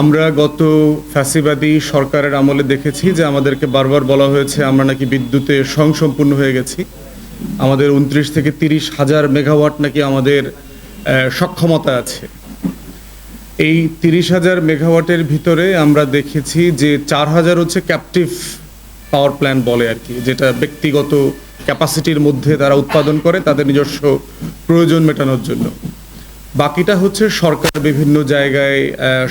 আমরা গত ফ্যাসিবাদী সরকারের আমলে দেখেছি যে আমাদেরকে বারবার বলা হয়েছে, আমরা নাকি বিদ্যুতে স্বয়ংসম্পূর্ণ হয়ে গেছি। আমাদের উনত্রিশ থেকে তিরিশ হাজার মেগাওয়াট নাকি আমাদের সক্ষমতা আছে। এই তিরিশ হাজার মেগাওয়াটের ভিতরে আমরা দেখেছি যে চার হাজার হচ্ছে ক্যাপটিভ পাওয়ার প্ল্যান্ট বলে আর কি, যেটা ব্যক্তিগত ক্যাপাসিটির মধ্যে তারা উৎপাদন করে, তাদের নিজস্ব প্রয়োজন মেটানোর জন্য। বাকিটা হচ্ছে সরকার বিভিন্ন জায়গায়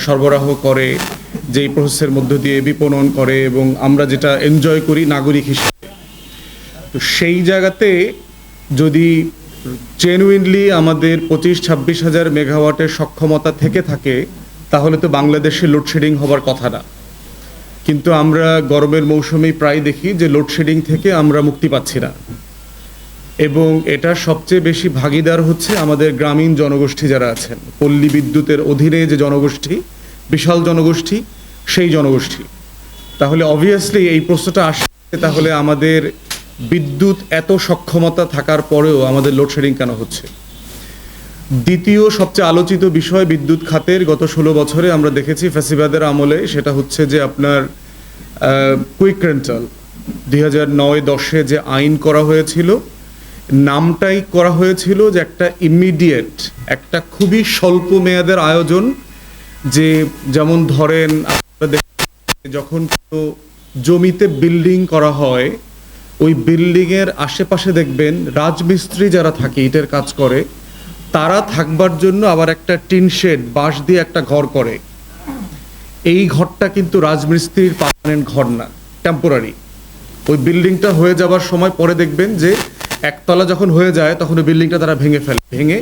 সরবরাহ করে, যেই প্রসেসের মধ্য দিয়ে বিপণন করে এবং আমরা যেটা এনজয় করি নাগরিক হিসেবে। তো সেই জায়গাতে যদি জেনুইনলি আমাদের পঁচিশ, ছাব্বিশ হাজার মেগাওয়াটের সক্ষমতা থেকে থাকে, তাহলে তো বাংলাদেশে লোডশেডিং হবার কথা না। কিন্তু আমরা গরমের মৌসুমেই প্রায় দেখি যে লোডশেডিং থেকে আমরা মুক্তি পাচ্ছি না। এবং এটা সবচেয়ে বেশি ভাগিদার হচ্ছে আমাদের গ্রামীণ জনগোষ্ঠী যারা আছেন। পল্লী বিদ্যুতের অধীনে যে জনগোষ্ঠী, বিশাল জনগোষ্ঠী, সেই জনগোষ্ঠী। তাহলে অবভিয়াসলি এই প্রশ্নটা আসে তাহলে আমাদের বিদ্যুৎ এত সক্ষমতা থাকার পরেও আমাদের লোডশেডিং কেন হচ্ছে? দ্বিতীয় সবচেয়ে আলোচিত বিষয় বিদ্যুৎ খাতের গত ষোলো বছরে আমরা দেখেছি ফ্যাসিবাদের আমলে সেটা হচ্ছে যে আপনার কুইক রেন্টাল দুই হাজার নয় দশে যে আইন করা হয়েছিল নামটাই করা হয়েছিল যে একটা ইমিডিয়েট একটা খুবই স্বল্প মেয়াদের আয়োজন, যে যেমন ধরেন যখন জমিতে বিল্ডিং করা হয়, ওই বিল্ডিংয়ের আশেপাশে দেখবেন রাজমিস্ত্রি যারা থাকে, ইটের কাজ করে, তারা থাকবার জন্য আবার একটা টিন শেড বাঁশ দিয়ে একটা ঘর করে। এই ঘরটা কিন্তু রাজমিস্ত্রির পার্মানেন্ট ঘর না টেম্পোরারি ওই বিল্ডিংটা হয়ে যাবার সময় পরে দেখবেন যে একতলা যখন হয়ে যায়, তখন ওই বিল্ডিংটা তারা ভেঙে ফেলে, ভেঙে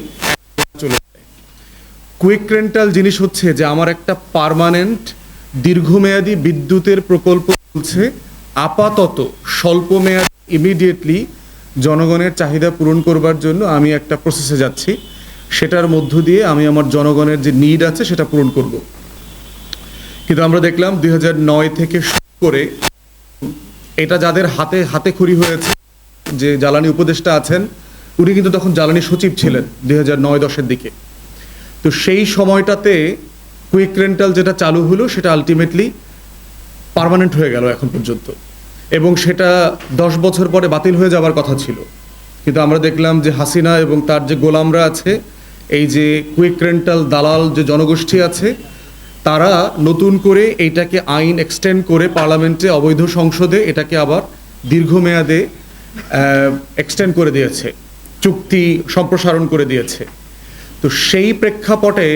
চলে যায়। কুইক রেন্টাল জিনিস হচ্ছে যে, আমার একটা পার্মানেন্ট দীর্ঘমেয়াদী বিদ্যুতের প্রকল্প চলছে। আপাতত স্বল্প মেয়াদ ইমিডিয়েটলি জনগণের চাহিদা পূরণ করবার জন্য আমি একটা প্রসেসে যাচ্ছি। সেটার মধ্য দিয়ে আমি আমার জনগণের যে নিড আছে, সেটা পূরণ করব। কিন্তু আমরা দেখলাম দুই থেকে শুরু করে, এটা যাদের হাতে হাতে খড়ি হয়েছে যে জ্বালানি উপদেষ্টা আছেন, উনি কিন্তু তখন জ্বালানি সচিব ছিলেন দুই হাজার নয় দশের দিকে। তো সেই সময়টাতে কুইক রেন্টাল যেটা চালু হলো, সেটা আলটিমেটলি পার্মানেন্ট হয়ে গেল এখন পর্যন্ত। এবং সেটা দশ বছর পরে বাতিল হয়ে যাওয়ার কথা ছিল। কিন্তু আমরা দেখলাম যে হাসিনা এবং তার যে গোলামরা আছে, এই যে কুইক রেন্টাল দালাল যে জনগোষ্ঠী আছে, তারা নতুন করে এইটাকে আইন এক্সটেন্ড করে পার্লামেন্টে অবৈধ সংসদে এটাকে আবার দীর্ঘমেয়াদে এক্সটেন্ড করে দিয়েছে, চুক্তি সম্প্রসারণ করে দিয়েছে। তো সেই প্রেক্ষাপটে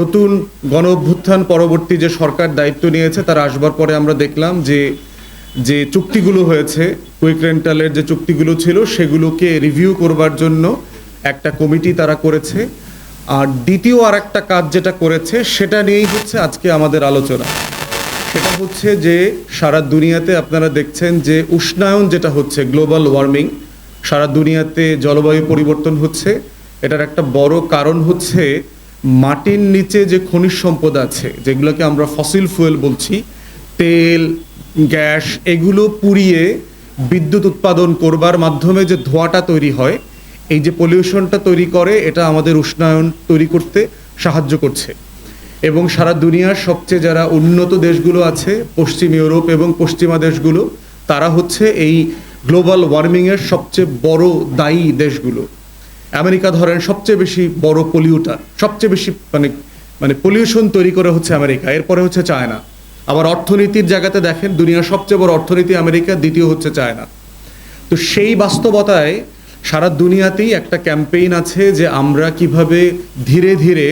নতুন গণ অভ্যুত্থান পরবর্তী যে সরকার দায়িত্ব নিয়েছে, তার আসবার পরে আমরা দেখলাম যে যে চুক্তিগুলো হয়েছে, কুইক রেন্টালের যে চুক্তিগুলো ছিল, সেগুলোকে রিভিউ করবার জন্য একটা কমিটি তারা করেছে। আর দ্বিতীয় আর একটা কাজ যেটা করেছে, সেটা নিয়েই হচ্ছে আজকে আমাদের আলোচনা। সেটা হচ্ছে যে সারা দুনিয়াতে আপনারা দেখছেন যে উষ্ণায়ন যেটা হচ্ছে গ্লোবাল ওয়ার্মিং সারা দুনিয়াতে জলবায়ু পরিবর্তন হচ্ছে। এটার একটা বড় কারণ হচ্ছে মাটির নিচে যে খনিজ সম্পদ আছে, যেগুলোকে আমরা ফসিল ফুয়েল বলছি, তেল, গ্যাস, এগুলো পুড়িয়ে বিদ্যুৎ উৎপাদন করবার মাধ্যমে যে ধোঁয়াটা তৈরি হয়, এই যে পলিউশনটা তৈরি করে, এটা আমাদের উষ্ণায়ন তৈরি করতে সাহায্য করছে। এবং সারা দুনিয়ার সবচেয়ে যারা উন্নত দেশগুলো আছে, পশ্চিম ইউরোপ এবং পশ্চিমা দেশগুলো, তারা হচ্ছে এই গ্লোবাল ওয়ার্মিংয়ের সবচেয়ে বড় দায়ী দেশগুলো। আমেরিকা ধরেন সবচেয়ে বেশি বড় পলিউটার, সবচেয়ে বেশি মানে মানে পলিউশন তৈরি করে হচ্ছে আমেরিকা, এরপরে হচ্ছে চায়না। আবার অর্থনীতির জায়গাতে দেখেন, দুনিয়ার সবচেয়ে বড় অর্থনীতি আমেরিকা, দ্বিতীয় হচ্ছে চায়না। তো সেই বাস্তবতায় সারা দুনিয়াতেই একটা ক্যাম্পেইন আছে যে আমরা কীভাবে ধীরে ধীরে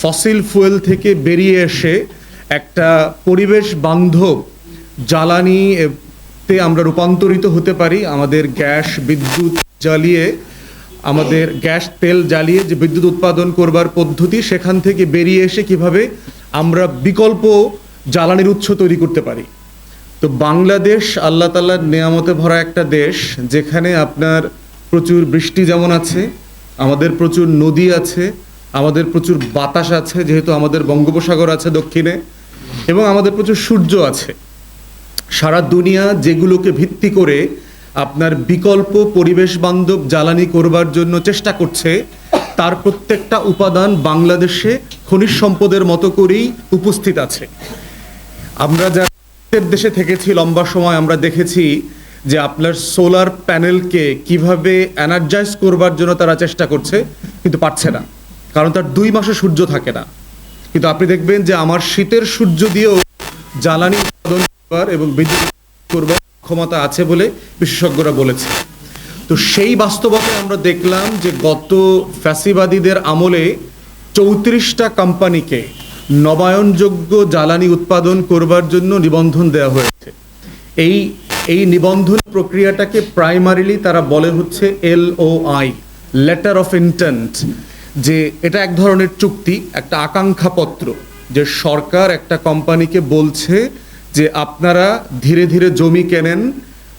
ফসিল ফুয়েল থেকে বেরিয়ে এসে একটা পরিবেশ বান্ধব জ্বালানি তে আমরা রূপান্তরিত হতে পারি। আমাদের গ্যাস, বিদ্যুৎ জ্বালিয়ে, আমাদের গ্যাস, তেল জ্বালিয়ে যে বিদ্যুৎ উৎপাদন করবার পদ্ধতি, সেখান থেকে বেরিয়ে এসে কীভাবে আমরা বিকল্প জ্বালানির উৎস তৈরি করতে পারি। তো বাংলাদেশ আল্লাহ তাল্লার নেয়ামতে ভরা একটা দেশ, যেখানে আপনার প্রচুর বৃষ্টি যেমন আছে, আমাদের প্রচুর নদী আছে আমাদের প্রচুর বাতাস আছে, যেহেতু আমাদের বঙ্গোপসাগর আছে দক্ষিণে, এবং আমাদের প্রচুর সূর্য আছে। সারা দুনিয়া যেগুলোকে ভিত্তি করে আপনার বিকল্প পরিবেশ বান্ধব জ্বালানি করবার জন্য চেষ্টা করছে, তার প্রত্যেকটা উপাদান বাংলাদেশে খনিজ সম্পদের মতো করেই উপস্থিত আছে। আমরা দেশের দেশে থেকেছি, লম্বা সময় আমরা দেখেছি যে আপনার সোলার প্যানেলকে কীভাবে এনার্জাইজ করবার জন্য তারা চেষ্টা করছে, কিন্তু পারছে না। কারণ তার দুই মাসে সূর্য থাকে না। কিন্তু আপনি দেখবেন যে আমার শীতের সূর্য দিয়েও জ্বালানি উৎপাদন করবার এবং বিদ্যুৎ করবার ক্ষমতা আছে বলে বিশেষজ্ঞরা বলেছে। তো সেই বাস্তবতায় আমরা দেখলাম যে গত ফ্যাসিবাদীদের আমলে চৌত্রিশটা কোম্পানিকে নবায়নযোগ্য জ্বালানি উৎপাদন করবার জন্য নিবন্ধন দেওয়া হয়েছে। এই এই নিবন্ধন প্রক্রিয়াটাকে প্রাইমারিলি তারা বলে হচ্ছে L O I letter of intent যে এটা এক ধরনের চুক্তি, একটা আকাঙ্ক্ষাপত্র যে সরকার একটা কোম্পানিকে বলছে যে আপনারা ধীরে ধীরে জমি কেনেন,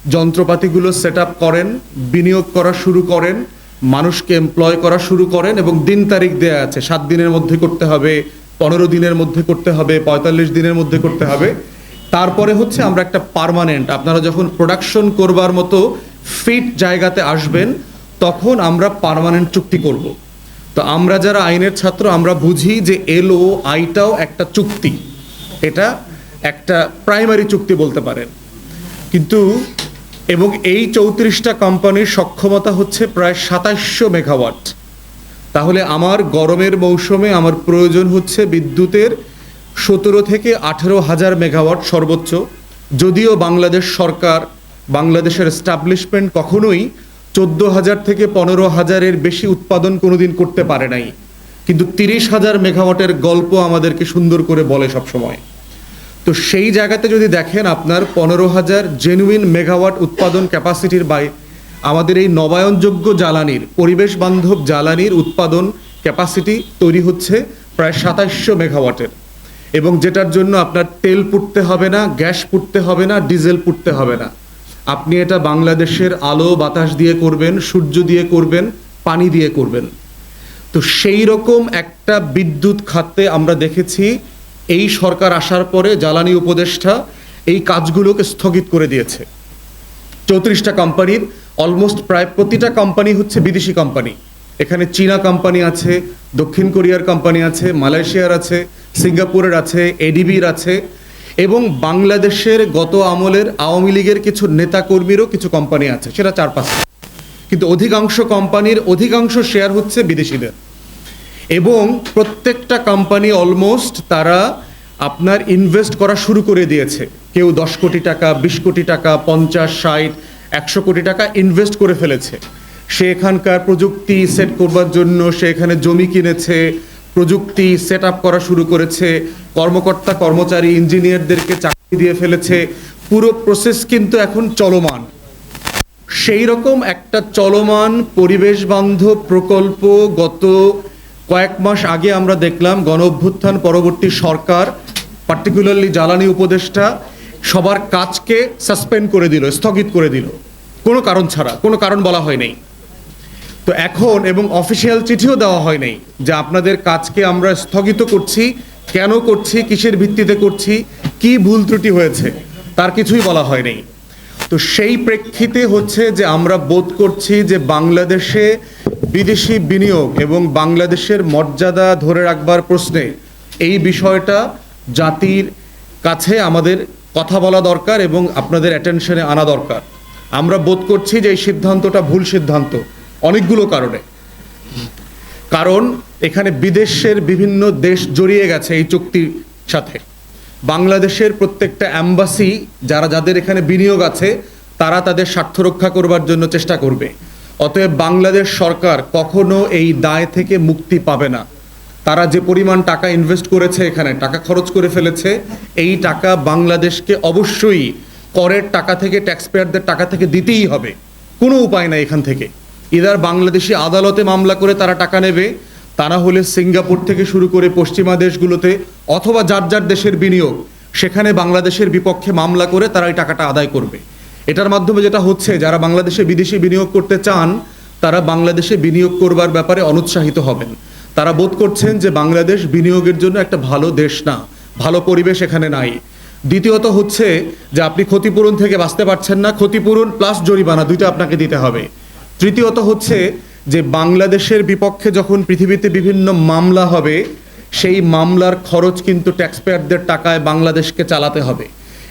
যন্ত্রপাতিগুলো সেট করেন, বিনিয়োগ করা শুরু করেন, মানুষকে এমপ্লয় করা শুরু করেন এবং দিন তারিখ দেয়া আছে। সাত দিনের মধ্যে করতে হবে, পনেরো দিনের মধ্যে করতে হবে, পঁয়তাল্লিশ দিনের মধ্যে করতে হবে। তারপরে হচ্ছে আমরা একটা পার্মানেন্ট, আপনারা যখন প্রোডাকশন করবার মতো ফিট জায়গাতে আসবেন, তখন আমরা পার্মানেন্ট চুক্তি করব। তো আমরা যারা আইনের ছাত্র, আমরা বুঝি যে এল ও আইটাও একটা চুক্তি। এটা একটা প্রাইমারি চুক্তি বলতে পারেন। কিন্তু এবং এই চৌত্রিশটা কোম্পানির সক্ষমতা হচ্ছে প্রায় সাতাশশো মেগাওয়াট। তাহলে আমার গরমের মৌসুমে আমার প্রয়োজন হচ্ছে বিদ্যুতের সতেরো থেকে আঠেরো হাজার মেগাওয়াট সর্বোচ্চ। যদিও বাংলাদেশ সরকার, বাংলাদেশের এস্টাবলিশমেন্ট কখনোই চোদ্দ হাজার থেকে পনেরো হাজারের বেশি উৎপাদন কোনোদিন করতে পারে নাই। কিন্তু তিরিশ হাজার মেগাওয়াটের গল্প আমাদেরকে সুন্দর করে বলে সবসময়। তো সেই জায়গাতে যদি দেখেন আপনার পনেরো হাজার জেনুইন মেগাওয়াট উৎপাদন ক্যাপাসিটির বাই আমাদের এই নবায়নযোগ্য জ্বালানির পরিবেশ বান্ধব জ্বালানির উৎপাদন ক্যাপাসিটি তৈরি হচ্ছে প্রায় সাতাশশো মেগাওয়াটের এবং যেটার জন্য আপনার তেল পুড়তে হবে না, গ্যাস পুড়তে হবে না, ডিজেল পুড়তে হবে না। আপনি এটা বাংলাদেশের আলো, বাতাস দিয়ে করবেন, সূর্য দিয়ে করবেন, পানি দিয়ে করবেন। তো সেই রকম একটা বিদ্যুৎ খাতে আমরা দেখেছি, এই সরকার আসার পরে জ্বালানি উপদেষ্টা এই কাজগুলোকে স্থগিত করে দিয়েছে। চৌত্রিশটা কোম্পানির অলমোস্ট প্রায় প্রতিটা কোম্পানি হচ্ছে বিদেশি কোম্পানি। এখানে চীনা কোম্পানি আছে, দক্ষিণ কোরিয়ার কোম্পানি আছে, মালয়েশিয়ার আছে, সিঙ্গাপুরের আছে এডিবির আছে। এবং বাংলাদেশের গত আমলের আওয়ামী লীগের কিছু নেতাকর্মীরও কিছু কোম্পানি আছে, সেটা চার কিন্তু অধিকাংশ কোম্পানির অধিকাংশ শেয়ার হচ্ছে বিদেশিদের। এবং প্রত্যেকটা কোম্পানি অলমোস্ট তারা আপনার ইনভেস্ট করা শুরু করে দিয়েছে। কেউ দশ কোটি টাকা, বিশ কোটি টাকা, পঞ্চাশ, ষাট, একশো কোটি টাকা ইনভেস্ট করে ফেলেছে। সে এখানকার প্রযুক্তি সেট করবার জন্য, সে এখানে জমি কিনেছে, প্রযুক্তি সেট আপ করা শুরু করেছে কর্মকর্তা, কর্মচারী, ইঞ্জিনিয়ারদেরকে চাকরি দিয়ে ফেলেছে। পুরো প্রসেস কিন্তু এখন চলমান। সেই রকম একটা চলমান পরিবেশ বান্ধব প্রকল্প গত কয়েক মাস আগে আমরা দেখলাম গণ অভ্যুত্থান পরবর্তী সরকার পার্টিকুলারলি জ্বালানি উপদেষ্টা, সবার কাজকে সাসপেন্ড করে দিল, স্থগিত করে দিল। কোনো কারণ ছাড়া, কোনো কারণ বলা হয় নাই। তো এখন, এবং অফিসিয়াল চিঠিও দেওয়া হয় নাই যে আপনাদের কাজকে আমরা স্থগিত করছি। কেন করছি, কিসের ভিত্তিতে করছি, কি ভুল ত্রুটি হয়েছে, তার কিছুই বলা হয়নি। তো সেই প্রেক্ষিতে হচ্ছে যে আমরা বোধ করছি যে বাংলাদেশে বিদেশি বিনিয়োগ এবং বাংলাদেশের মর্যাদা ধরে রাখবার প্রশ্নে এই বিষয়টা জাতির কাছে আমাদের কথা বলা দরকার এবং আপনাদের অ্যাটেনশনে আনা দরকার। আমরা বোধ করছি যে এই সিদ্ধান্তটা ভুল সিদ্ধান্ত অনেকগুলো কারণে। কারণ এখানে বিদেশের বিভিন্ন দেশ জড়িয়ে গেছে এই চুক্তির সাথে। বাংলাদেশের প্রত্যেকটা অ্যাম্বাসি যারা যাদের এখানে বিনিয়োগ আছে, তারা তাদের স্বার্থ রক্ষা করবার জন্য চেষ্টা করবে। অতএব বাংলাদেশ সরকার কখনো এই দায় থেকে মুক্তি পাবে না। তারা যে পরিমাণ টাকা ইনভেস্ট করেছে এখানে, টাকা খরচ করে ফেলেছে, এই টাকা বাংলাদেশকে অবশ্যই করের টাকা থেকে ট্যাক্স পেয়ারদের টাকা থেকে দিতেই হবে। কোনো উপায় নাই এখান থেকে। ইদার বাংলাদেশি আদালতে মামলা করে তারা টাকা নেবে, তা না হলে সিঙ্গাপুর থেকে শুরু করে পশ্চিমা দেশগুলোতে অথবা যার যার দেশের বিনিয়োগ, সেখানে বাংলাদেশের বিপক্ষে মামলা করে তারা এই টাকাটা আদায় করবে। এটার মাধ্যমে যেটা হচ্ছে, যারা বাংলাদেশে বিদেশি বিনিয়োগ করতে চান, তারা বাংলাদেশে বিনিয়োগ করবার ব্যাপারে অনুৎসাহিত হবেন। তারা বোধ করছেন যে বাংলাদেশ বিনিয়োগের জন্য একটা ভালো দেশ না, ভালো পরিবেশ এখানে নাই। দ্বিতীয়ত হচ্ছে যে আপনি ক্ষতিপূরণ থেকে বাঁচতে পারছেন না, ক্ষতিপূরণ প্লাস জরিমানা দুইটা আপনাকে দিতে হবে। তৃতীয়ত হচ্ছে যে বাংলাদেশের বিপক্ষে যখন পৃথিবীতে বিভিন্ন মামলা হবে, সেই মামলার খরচ কিন্তু ট্যাক্সপেয়ারদের টাকায় বাংলাদেশকে চালাতে হবে।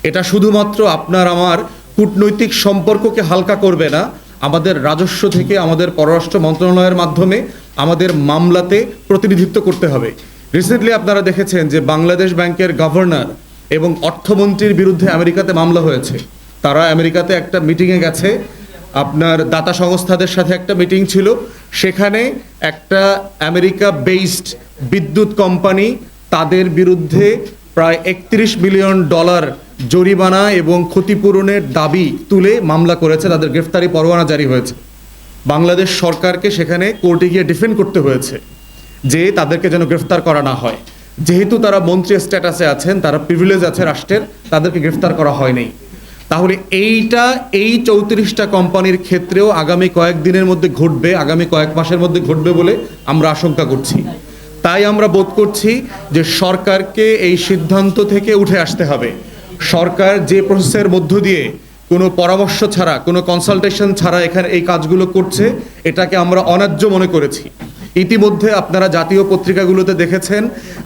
এটা শুধুমাত্র আপনার আমার কূটনৈতিক সম্পর্ককে হালকা করবে না, আমাদের রাজস্ব থেকে আমাদের পররাষ্ট্র মন্ত্রণালয়ের মাধ্যমে আমাদের মামলাতে প্রতিনিধিত্ব করতে হবে। রিসেন্টলি আপনারা দেখেছেন যে বাংলাদেশ ব্যাংকের গভর্নর এবং অর্থমন্ত্রীর বিরুদ্ধে আমেরিকাতে মামলা হয়েছে। তারা আমেরিকাতে একটা মিটিংয়ে গেছে আপনার দাতা সংস্থাদের সাথে একটা মিটিং ছিল। সেখানে একটা আমেরিকা বেসড বিদ্যুৎ কোম্পানি তাদের বিরুদ্ধে প্রায় একত্রিশ মিলিয়ন ডলার জরিমানা এবং ক্ষতিপূরণের দাবি তুলে মামলা করেছে। তাদের গ্রেফতারি পরোয়ানা জারি হয়েছে। বাংলাদেশ সরকারকে সেখানে কোর্টে গিয়ে ডিফেন্ড করতে হয়েছে যে তাদেরকে যেন গ্রেফতার করা না হয়। যেহেতু তারা মন্ত্রী স্ট্যাটাসে আছেন, তারা প্রিভিলেজ আছে রাষ্ট্রের, তাদেরকে গ্রেফতার করা হয়নি। তাহলে এইটা, এই চৌত্রিশটা কোম্পানির ক্ষেত্রেও আগামী কয়েকদিনের মধ্যে ঘটবে, আগামী কয়েক মাসের মধ্যে ঘটবে বলে আমরা আশঙ্কা করছি। তাই আমরা বোধ করছি যে সরকারকে এই সিদ্ধান্ত থেকে উঠে আসতে হবে। সরকার যে প্রসেসের মধ্য দিয়ে কোনো পরামর্শ ছাড়া, কোনো কনসালটেশন ছাড়া এখানে এই কাজগুলো করছে, এটাকে আমরা অন্যায্য মনে করেছি। ইতিমধ্যে আপনারা জাতীয় পত্রিকাগুলোতে দেখেছেন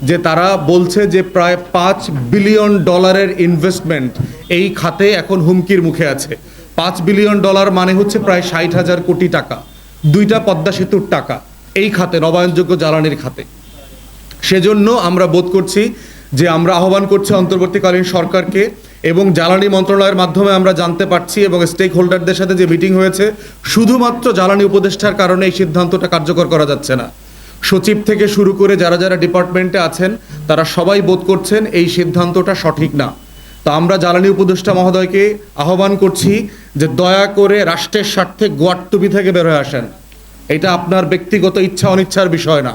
যে তারা বলছে যে প্রায় পাঁচ বিলিয়ন ডলারের ইনভেস্টমেন্ট এই খাতে এখন হুমকির মুখে আছে। পাঁচ বিলিয়ন ডলার মানে হচ্ছে প্রায় ষাট হাজার কোটি টাকা। দুইটা পদ্মা সেতুর টাকা এই খাতে, নবায়নযোগ্য জ্বালানির খাতে। সেজন্য আমরা বোধ করছি যে আমরা আহ্বান করছি অন্তর্বর্তীকালীন সরকারকে এবং জ্বালানি মন্ত্রণালয়ের মাধ্যমে আমরা জানতে পারছি এবং স্টেক হোল্ডারদের সাথে যে মিটিং হয়েছে, শুধুমাত্র জ্বালানি উপদেষ্টার কারণে এই সিদ্ধান্তটা কার্যকর করা যাচ্ছে না। সচিব থেকে শুরু করে যারা যারা ডিপার্টমেন্টে আছেন, তারা সবাই বোধ করছেন এই সিদ্ধান্তটা সঠিক না। তো আমরা জ্বালানি উপদেষ্টা মহোদয়কে আহ্বান করছি যে দয়া করে রাষ্ট্রের স্বার্থে গোয়াট্টুপি থেকে বের হয়ে আসেন। এটা আপনার ব্যক্তিগত ইচ্ছা অনিচ্ছার বিষয় না।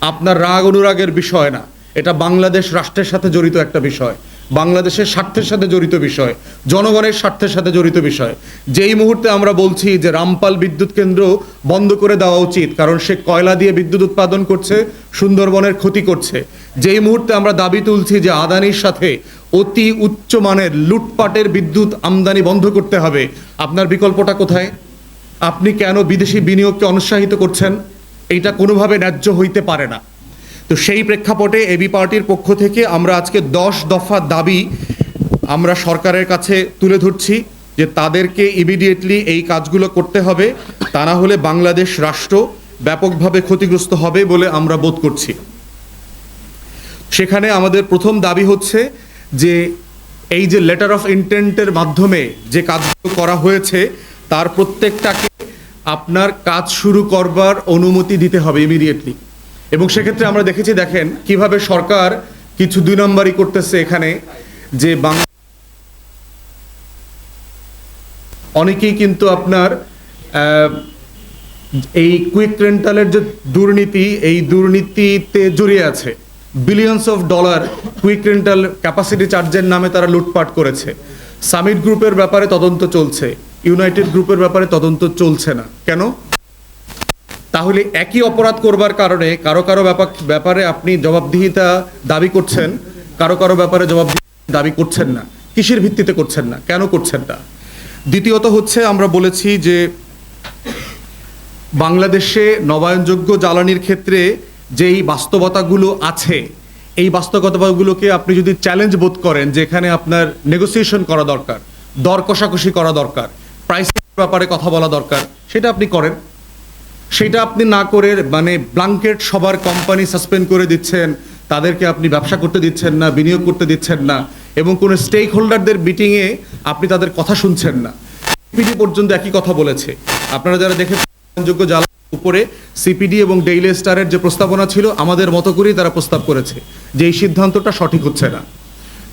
আপনার রাগ অনুরাগের বিষয় না। এটা বাংলাদেশ রাষ্ট্রের সাথে জড়িত একটা বিষয়। বাংলাদেশের স্বার্থের সাথে জড়িত বিষয়। জনগণের স্বার্থের সাথে জড়িত বিষয়। যেই মুহূর্তে আমরা বলছি যে রামপাল বিদ্যুৎ কেন্দ্র বন্ধ করে দেওয়া উচিত, কারণ সে কয়লা দিয়ে বিদ্যুৎ উৎপাদন করছে, সুন্দরবনের ক্ষতি করছে। যেই মুহূর্তে আমরা দাবি তুলছি যে আদানির সাথে অতি উচ্চমানের লুটপাটের বিদ্যুৎ আমদানি বন্ধ করতে হবে। আপনার বিকল্পটা কোথায়? আপনি কেন বিদেশি বিনিয়োগকে অনুৎসাহিত করছেন? এইটা কোনোভাবে ন্যায্য হইতে পারে না। তো সেই প্রেক্ষাপটে এবি পার্টির পক্ষ থেকে আমরা আজকে দশ দফা দাবি আমরা সরকারের কাছে তুলে ধরছি যে তাদেরকে ইমিডিয়েটলি এই কাজগুলো করতে হবে। তা না হলে বাংলাদেশ রাষ্ট্র ব্যাপকভাবে ক্ষতিগ্রস্ত হবে বলে আমরা বোধ করছি। সেখানে আমাদের প্রথম দাবি হচ্ছে যে এই যে লেটার অফ ইন্টেন্টের মাধ্যমে যে কাজগুলো করা হয়েছে, তার প্রত্যেকটাকে আপনার কাজ শুরু করবার অনুমতি দিতে হবে ইমিডিয়েটলি এবং সেক্ষেত্রে আমরা দেখেছি, দেখেন, কীভাবে সরকার কিছু দুই নম্বরই করতেছে এখানে, যে বাংলা অনেকেই কিন্তু আপনার এই কুইক রেন্টালের যে দুর্নীতি, এই দুর্নীতিতে জড়িয়ে আছে। Billions of dollar quick rental capacity চার্জের নামে তারা লুটপাট করেছে। সামিট গ্রুপের ব্যাপারে তদন্ত চলছে। ইউনাইটেড গ্রুপের ব্যাপারে তদন্ত চলছে না। কেন? তাহলে একই অপরাধ করবার কারণে কারও কারও ব্যাপার ব্যাপারে আপনি জবাবদিহিতা দাবি করছেন, কারও কারও ব্যাপারে জবাবদিহিতা দাবি করছেন না। কিসের ভিত্তিতে করছেন না? কেন করছেন না? দ্বিতীয়ত হচ্ছে আমরা বলেছি যে বাংলাদেশে নবায়নযোগ্য জ্বালানির ক্ষেত্রে যেই বাস্তবতাগুলো আছে, এই বাস্তবতাগুলোকে আপনি যদি চ্যালেঞ্জ বোধ করেন যে এখানে আপনার নেগোসিয়েশন করা দরকার, দর কষাকষি করা দরকার প্রাইসের ব্যাপারে কথা বলা দরকার, সেটা আপনি করেন। সেটা আপনি না করে মানে ব্লাঙ্কেট সবার কোম্পানি সাসপেন্ড করে দিচ্ছেন, তাদেরকে আপনি ব্যবসা করতে দিচ্ছেন না, বিনিয়োগ করতে দিচ্ছেন না, এবং কোনো স্টেক হোল্ডারদের মিটিংয়ে আপনি তাদের কথা শুনছেন না। পর্যন্ত একই কথা বলেছে। আপনারা যারা দেখেছেন যোগ্য জ্বালানির উপরে সিপিডি এবং ডেইলি স্টারের যে প্রস্তাবনা ছিল, আমাদের মতো করেই তারা প্রস্তাব করেছে। যে এই সিদ্ধান্তটা সঠিক হচ্ছে না।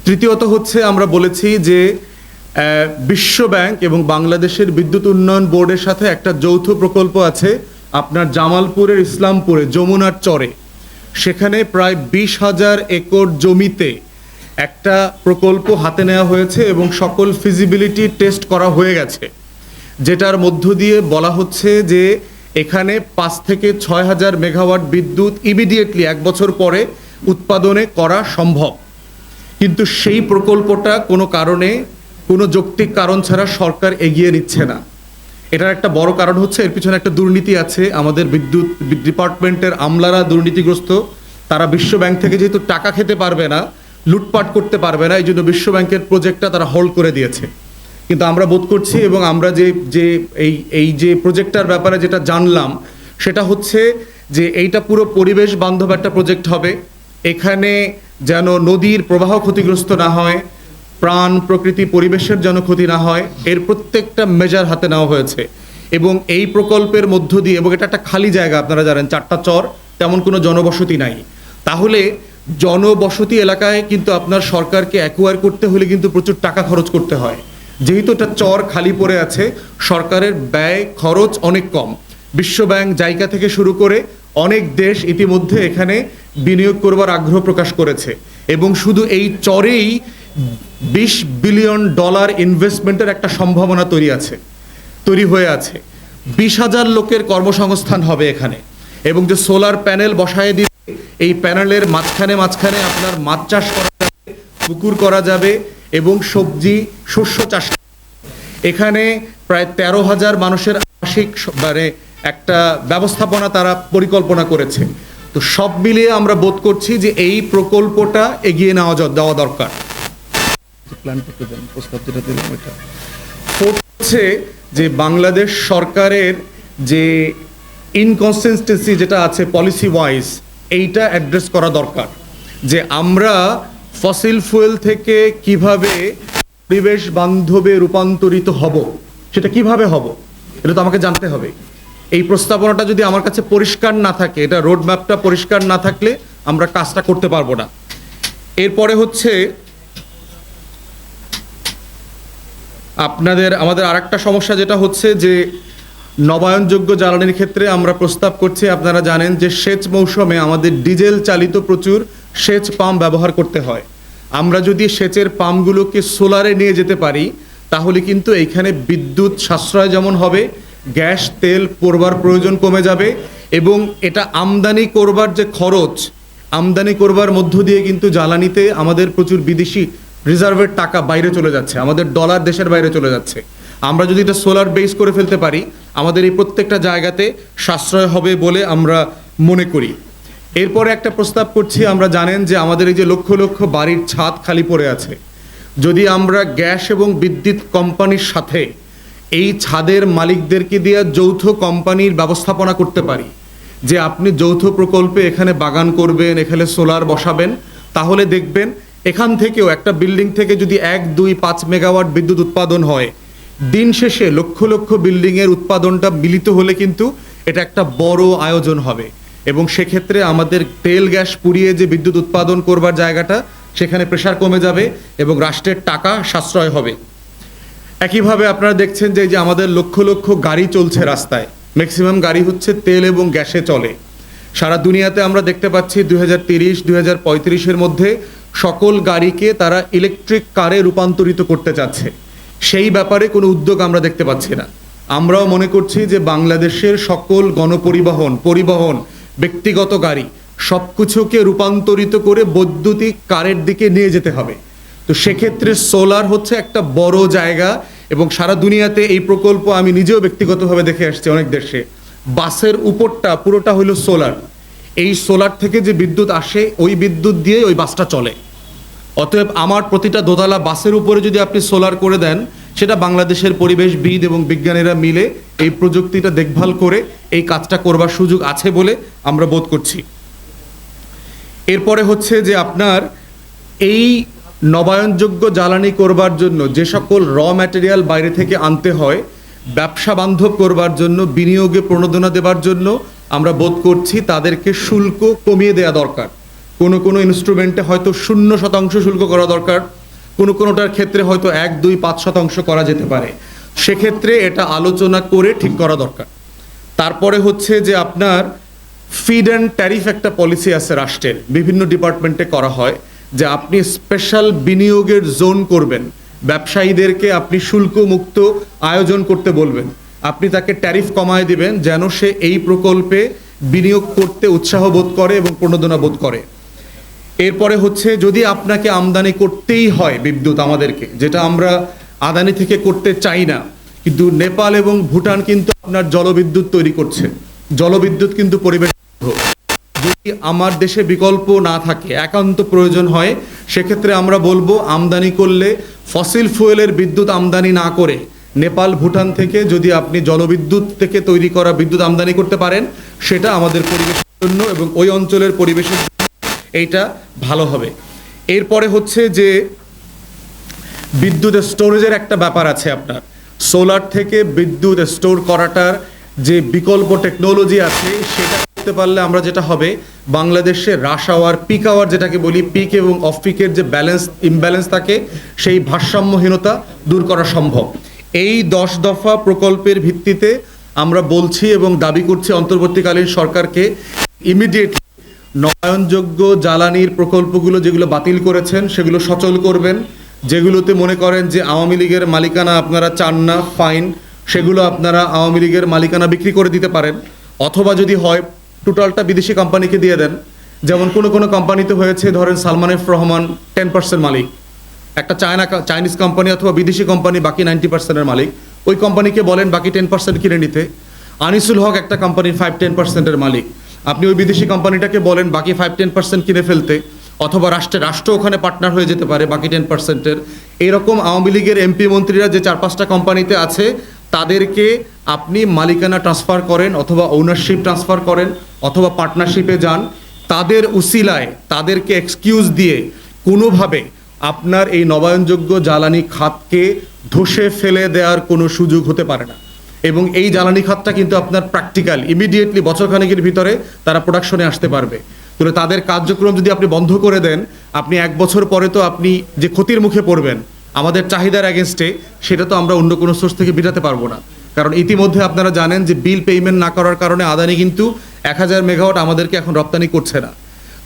তৃতীয়ত হচ্ছে আমরা বলেছি যে বিশ্ব ব্যাংক এবং বাংলাদেশের বিদ্যুৎ উন্নয়ন বোর্ডের সাথে একটা যৌথ প্রকল্প আছে, আপনার জামালপুরের ইসলামপুরে, যমুনার চরে। সেখানে প্রায় বিশ হাজার একর জমিতে একটা প্রকল্প হাতে নেওয়া হয়েছে এবং সকল ফিজিবিলিটি টেস্ট করা হয়ে গেছে। যেটার মধ্য দিয়ে বলা হচ্ছে যে এখানে পাঁচ থেকে ছয় হাজার মেগাওয়াট বিদ্যুৎ ইমিডিয়েটলি এক বছর পরে উৎপাদনে করা সম্ভব। কিন্তু সেই প্রকল্পটা কোনো কারণে, কোনো যৌক্তিক কারণ ছাড়া সরকার এগিয়ে নিচ্ছে না। এটার একটা বড় কারণ হচ্ছে, এর পিছনে একটা দুর্নীতি আছে। আমাদের বিদ্যুৎ ডিপার্টমেন্টের আমলারা দুর্নীতিগ্রস্ত। তারা বিশ্ব ব্যাংক থেকে যেহেতু টাকা খেতে পারবে না, লুটপাট করতে পারবে না এই জন্য বিশ্ব ব্যাংকের প্রজেক্টটা তারা হোল্ড করে দিয়েছে। কিন্তু আমরা বোধ করছি এবং আমরা যে যে এই এই যে প্রজেক্টটার ব্যাপারে যেটা জানলাম, সেটা হচ্ছে যে এইটা পুরো পরিবেশ বান্ধব একটা প্রজেক্ট হবে। এখানে যেন নদীর প্রবাহ ক্ষতিগ্রস্ত না হয়, প্রাণ, প্রকৃতি, পরিবেশের যেন ক্ষতি না হয়, এর প্রত্যেকটা মেজার হাতে নেওয়া হয়েছে। এবং এই প্রকল্পের মধ্য দিয়ে, এবং এটা একটা খালি জায়গা আপনারা জানেন, চারটা চর, তেমন কোনো জনবসতি নাই। তাহলে জনবসতি এলাকায় কিন্তু আপনার সরকারকে অ্যাকোয়ার করতে হলে কিন্তু প্রচুর টাকা খরচ করতে হয়। যেহেতু এটা চর খালি পড়ে আছে, সরকারের ব্যয় খরচ অনেক কম। বিশ্ব ব্যাংক জায়গা থেকে শুরু করে অনেক দেশ ইতিমধ্যে এখানে বিনিয়োগ করবার আগ্রহ প্রকাশ করেছে এবং শুধু এই চরেই বিশ বিলিয়ন ডলার ইনভেস্টমেন্টের একটা সম্ভাবনা তৈরি আছে, তৈরি হয়ে আছে। বিশ হাজার লোকের কর্মসংস্থান হবে এখানে এবং যে সোলার প্যানেল বসায় দিয়ে এই প্যানেলের মাঝখানে মাঝখানে আপনার মাছ চাষ করা যাবে, পুকুর করা যাবে এবং সবজি শস্য চাষ এখানে প্রায় তেরো হাজার মানুষের আবাসিক মানে একটা ব্যবস্থাপনা তারা পরিকল্পনা করেছে। তো সব মিলিয়ে আমরা বোধ করছি যে এই প্রকল্পটা এগিয়ে নেওয়া দেওয়া দরকার। প্ল্যান করতে দেন প্রস্তাব যেটা দিলাম ওইটা হচ্ছে যে বাংলাদেশ সরকারের যে ইনকনসিস্টেন্সি যেটা আছে পলিসি ওয়াইজ এইটা অ্যাড্রেস করা দরকার। যে আমরা ফসিল ফুয়েল থেকে কীভাবে পরিবেশ বান্ধবে রূপান্তরিত হব, সেটা কীভাবে হব, এটা তো আমাকে জানতে হবে। এই প্রস্তাবনাটা যদি আমার কাছে পরিষ্কার না থাকে, এটা রোড ম্যাপটা পরিষ্কার না থাকলে আমরা কাজটা করতে পারব না। এরপরে হচ্ছে, আপনাদের, আমাদের আরেকটা সমস্যা যেটা হচ্ছে যে, নবায়নযোগ্য জ্বালানির ক্ষেত্রে আমরা প্রস্তাব করছি, আপনারা জানেন যে সেচ মৌসুমে আমাদের ডিজেল চালিত প্রচুর সেচ পাম্প ব্যবহার করতে হয়। আমরা যদি সেচের পাম্পগুলোকে সোলারে নিয়ে যেতে পারি, তাহলে কিন্তু এইখানে বিদ্যুৎ সাশ্রয় যেমন হবে, গ্যাস, তেল পড়বার প্রয়োজন কমে যাবে এবং এটা আমদানি করবার যে খরচ, আমদানি করবার মধ্য দিয়ে কিন্তু জ্বালানিতে আমাদের প্রচুর বিদেশি রিজার্ভের টাকা বাইরে চলে যাচ্ছে, আমাদের ডলার দেশের বাইরে চলে যাচ্ছে। আমরা যদি এটা সোলার বেস করে ফেলতে পারি, আমাদের এই প্রত্যেকটা জায়গাতে সাশ্রয় হবে বলে আমরা মনে করি। এরপরে একটা প্রস্তাব করছি, আমরা জানেন যে আমাদের এই যে লক্ষ লক্ষ বাড়ির ছাদ খালি পড়ে আছে। যদি আমরা গ্যাস এবং বিদ্যুৎ কোম্পানির সাথে এই ছাদের মালিকদেরকে দিয়ে যৌথ কোম্পানির ব্যবস্থাপনা করতে পারি, যে আপনি যৌথ প্রকল্পে এখানে বাগান করবেন, এখানে সোলার বসাবেন, তাহলে দেখবেন এখান থেকেও একটা বিল্ডিং থেকে যদি এক, দুই, পাঁচ মেগাওয়াট বিদ্যুৎ উৎপাদন হয়, দিন শেষে লক্ষ লক্ষ বিল্ডিংয়ের উৎপাদনটা মিলিত হলে কিন্তু এটা একটা বড় আয়োজন হবে। এবং সেক্ষেত্রে আমাদের তেল গ্যাস পুড়িয়ে যে বিদ্যুৎ উৎপাদন করবার জায়গাটা, সেখানে প্রেশার কমে যাবে এবং রাষ্ট্রের টাকা সাশ্রয় হবে। একইভাবে আপনারা দেখছেন যে যে আমাদের লক্ষ লক্ষ গাড়ি চলছে রাস্তায় ম্যাক্সিমাম গাড়ি হচ্ছে তেল এবং গ্যাসে চলে। সারা দুনিয়াতে আমরা দেখতে পাচ্ছি দুই হাজার তিরিশ, দুই হাজার পঁয়ত্রিশের মধ্যে সকল গাড়িকে তারা ইলেকট্রিক কারে রূপান্তরিত করতে চাচ্ছে। সেই ব্যাপারে কোনো উদ্যোগ আমরা দেখতে পাচ্ছি না। আমরাও মনে করছি যে বাংলাদেশের সকল গণপরিবহন, পরিবহন ব্যক্তিগত গাড়ি সব কিছুকে রূপান্তরিত করে বৈদ্যুতিক কারের দিকে নিয়ে যেতে হবে। তো সেক্ষেত্রে সোলার হচ্ছে একটা বড় জায়গা এবং সারা দুনিয়াতে এই প্রকল্প আমি নিজেও ব্যক্তিগতভাবে দেখে আসছি অনেক দেশে। বাসের উপরটা পুরোটা হলো সোলার। এই সোলার থেকে যে বিদ্যুৎ আসে, ওই বিদ্যুৎ দিয়ে ওই বাসটা চলে। অতএব আমার প্রতিটা দোতলা বাসের উপরে যদি আপনি সোলার করে দেন সেটা বাংলাদেশের পরিবেশবিদ এবং বিজ্ঞানীরা মিলে এই প্রযুক্তিটা দেখভাল করে এই কাজটা করবার সুযোগ আছে বলে আমরা বোধ করছি। এরপরে হচ্ছে যে আপনার এই নবায়নযোগ্য জ্বালানি করবার জন্য যে সকল র ম্যাটেরিয়াল বাইরে থেকে আনতে হয়, ব্যবসা বান্ধব করবার জন্য, বিনিয়োগে প্রণোদনা দেবার জন্য আমরা বোধ করছি তাদেরকে শুল্ক কমিয়ে দেওয়া দরকার। কোনো কোনো ইনস্ট্রুমেন্টে হয়তো শূন্য শতাংশ শুল্ক করা দরকার। কোনো কোনোটার ক্ষেত্রে হয়তো এক, দুই, পাঁচ শতাংশ করা যেতে পারে। সেক্ষেত্রে এটা আলোচনা করে ঠিক করা দরকার। তারপরে হচ্ছে যে আপনার ফিড অ্যান্ড ট্যারিফ একটা পলিসি আছে রাষ্ট্রের। বিভিন্ন ডিপার্টমেন্টে করা হয় যে আপনি স্পেশাল বিনিয়োগের জোন করবেন। ব্যবসায়ীদেরকে আপনি শুল্ক মুক্ত আয়োজন করতে বলবেন। আপনি তাকে ট্যারিফ কমায় দিবেন যেন সে এই প্রকল্পে বিনিয়োগ করতে উৎসাহ বোধ করে এবং প্রণোদনা বোধ করে। এরপরে হচ্ছে যদি আপনাকে আমদানি করতেই হয় বিদ্যুৎ আমাদেরকে, যেটা আমরা আদানি থেকে করতে চাই না, কিন্তু নেপাল এবং ভুটান কিন্তু আপনার জলবিদ্যুৎ তৈরি করছে। জলবিদ্যুৎ কিন্তু পরিবেশ যদি আমার দেশে বিকল্প না থাকে, একান্ত প্রয়োজন হয়, সেক্ষেত্রে আমরা বলব আমদানি করলে ফসিল ফুয়েলের বিদ্যুৎ আমদানি না করে নেপাল, ভুটান থেকে যদি আপনি জলবিদ্যুৎ থেকে তৈরি করা বিদ্যুৎ আমদানি করতে পারেন, সেটা আমাদের পরিবেশের জন্য এবং ওই অঞ্চলের পরিবেশের জন্য এইটা ভালো হবে। এরপরে হচ্ছে যে বিদ্যুৎ স্টোরেজের একটা ব্যাপার আছে আপনার। সোলার থেকে বিদ্যুৎ স্টোর করাটার যে বিকল্প টেকনোলজি আছে, সেটা করতে পারলে আমরা যেটা হবে, বাংলাদেশে রাশ আওয়ার, পিক আওয়ার যেটাকে বলি, পিক এবং অফ পিকের যে ব্যালেন্স ইমব্যালেন্স থাকে, সেই ভারসাম্যহীনতা দূর করা সম্ভব। এই দশ দফা প্রকল্পের ভিত্তিতে আমরা বলছি এবং দাবি করছি অন্তর্বর্তীকালীন সরকারকে ইমিডিয়েটলি নবায়নযোগ্য জ্বালানির প্রকল্পগুলো যেগুলো বাতিল করেছেন, সেগুলো সচল করবেন। যেগুলোতে মনে করেন যে আওয়ামী লীগের মালিকানা আপনারা চান না, ফাইন। সেগুলো আপনারা আওয়ামী লীগের মালিকানা বিক্রি করে দিতে পারেন। অথবা যদি হয়, টোটালটা বিদেশি কোম্পানিকে দিয়ে দেন। যেমন কোনো কোনো কোম্পানিতে হয়েছে, ধরেন Salman F Rahman ten percent মালিক। একটা চায়না চাইনিজ কোম্পানি অথবা বিদেশি কোম্পানি বাকি নাইনটি পার্সেন্টের মালিক। ওই কোম্পানিকে বলেন বাকি টেন পার্সেন্ট কিনে নিতে। আনিসুল হক একটা কোম্পানির ফাইভ, টেন পার্সেন্টের মালিক। আপনি ওই বিদেশি কোম্পানিটাকে বলেন বাকি ফাইভ টেন পার্সেন্ট কিনে ফেলতে, অথবা রাষ্ট্রে রাষ্ট্র ওখানে পার্টনার হয়ে যেতে পারে বাকি টেন পার্সেন্টের এইরকম আওয়ামী লীগের এমপি মন্ত্রীরা যে চার, পাঁচটা কোম্পানিতে আছে, তাদেরকে আপনি মালিকানা ট্রান্সফার করেন অথবা ওনারশিপ ট্রান্সফার করেন অথবা পার্টনারশিপে যান, তাদের উসিলায় তাদেরকে এক্সকিউজ দিয়ে কোনোভাবে আপনার এই নবায়নযোগ্য জ্বালানি খাতকে ধসে ফেলে দেওয়ার কোনো সুযোগ হতে পারে না। এবং এই জ্বালানি খাতটা কিন্তু আপনার প্র্যাকটিক্যাল ইমিডিয়েটলি বছরখানেকের ভিতরে তারা প্রোডাকশনে আসতে পারবে। তাহলে তাদের কার্যক্রম যদি আপনি বন্ধ করে দেন, আপনি এক বছর পরে তো আপনি যে ক্ষতির মুখে পড়বেন, আমাদের চাহিদার অ্যাগেনস্টে সেটা তো আমরা অন্য কোনো সোর্স থেকে মেটাতে পারব না। কারণ ইতিমধ্যে আপনারা জানেন যে বিল পেমেন্ট না করার কারণে আদানি কিন্তু এক হাজার মেগাওয়াট আমাদেরকে এখন রপ্তানি করছে না।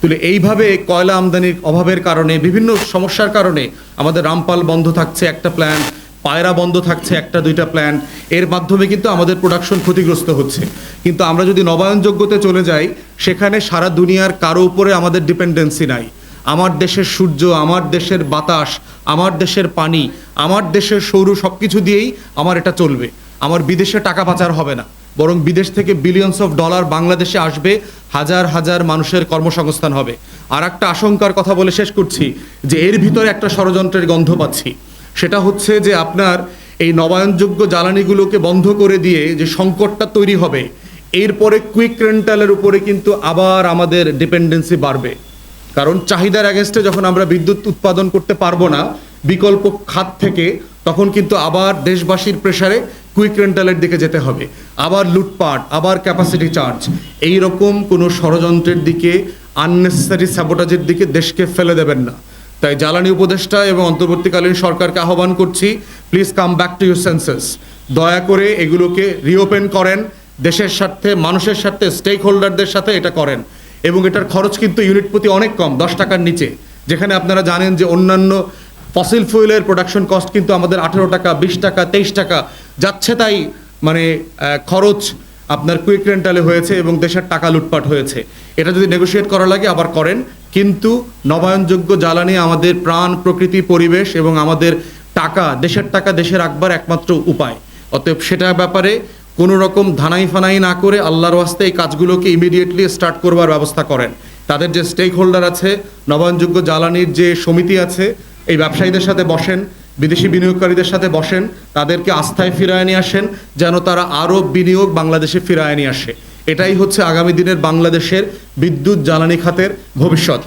তুলে এইভাবে কয়লা আমদানির অভাবের কারণে, বিভিন্ন সমস্যার কারণে আমাদের রামপাল বন্ধ থাকছে একটা প্ল্যান্ট পায়রা বন্ধ থাকছে, একটা, দুইটা প্ল্যান্ট এর মাধ্যমে কিন্তু আমাদের প্রোডাকশন ক্ষতিগ্রস্ত হচ্ছে। কিন্তু আমরা যদি নবায়নযোগ্যতে চলে যাই, সেখানে সারা দুনিয়ার কারও উপরে আমাদের ডিপেন্ডেন্সি নাই। আমার দেশের সূর্য, আমার দেশের বাতাস, আমার দেশের পানি, আমার দেশের সৌর সব কিছু দিয়েই আমার এটা চলবে। আমার বিদেশে টাকা পাচার হবে না। বরং বিদেশ থেকে বিলিয়নস অফ ডলার বাংলাদেশে আসবে, হাজার হাজার মানুষের কর্মসংস্থান হবে। আর একটা আশঙ্কার কথা বলে শেষ করছি, যে এর ভিতরে একটা ষড়যন্ত্রের গন্ধ পাচ্ছি। সেটা হচ্ছে যে আপনার এই নবায়নযোগ্য জ্বালানিগুলোকে বন্ধ করে দিয়ে যে সংকটটা তৈরি হবে, এরপরে কুইক রেন্টালের উপরে কিন্তু আবার আমাদের ডিপেন্ডেন্সি বাড়বে। কারণ চাহিদার অ্যাগেনস্টে যখন আমরা বিদ্যুৎ উৎপাদন করতে পারব না, বিকল্প খাত থেকে, তখন কিন্তু আবার দেশবাসীর প্রেসারে কুইক রেন্টালের দিকে যেতে হবে। আবার লুটপাট, আবার ক্যাপাসিটি চার্জ এই রকম কোনো ষড়যন্ত্রের দিকে আননেসেসারি স্যাবোটাজের দিকে দেশকে ফেলে দেবেন না। তাই জ্বালানি উপদেষ্টা এবং অন্তর্বর্তীকালীন সরকারকে আহ্বান করছি please come back to your senses দয়া করে এগুলোকে রিওপেন করেন, দেশের স্বার্থে, মানুষের স্বার্থে স্টেক হোল্ডারদের সাথে এটা করেন। এবং এটার খরচ কিন্তু ইউনিট প্রতি অনেক কম, দশ টাকার নিচে। যেখানে আপনারা জানেন যে অন্যান্য ফসিল ফুয়েলের প্রোডাকশন কস্ট কিন্তু আমাদের আঠেরো টাকা, বিশ টাকা, তেইশ টাকা যাচ্ছে তাই মানে খরচ আপনার কুইক রেন্টালে হয়েছে এবং দেশের টাকা লুটপাট হয়েছে। এটা যদি নেগোশিয়েট করা লাগে, আবার করেন। কিন্তু নবায়নযোগ্য জ্বালানি আমাদের প্রাণ, প্রকৃতি, পরিবেশ এবং আমাদের টাকা, দেশের টাকা দেশে রাখবার একমাত্র উপায়। অতএব সেটা ব্যাপারে কোনো রকম ধানাই ফানাই না করে আল্লাহর ওয়াস্তে এই কাজগুলোকে ইমিডিয়েটলি স্টার্ট করবার ব্যবস্থা করেন। তাদের যে স্টেক হোল্ডার আছে, নবায়নযোগ্য জ্বালানির যে সমিতি আছে, এই ব্যবসায়ীদের সাথে বসেন, বিদেশি বিনিয়োগকারীদের সাথে বসেন, তাদেরকে আস্থায় ফিরায় নিয়ে আসেন, যেন তারা আরও বিনিয়োগ বাংলাদেশে ফিরায় নিয়ে আসে। এটাই হচ্ছে আগামী দিনের বাংলাদেশের বিদ্যুৎ জ্বালানি খাতের ভবিষ্যৎ।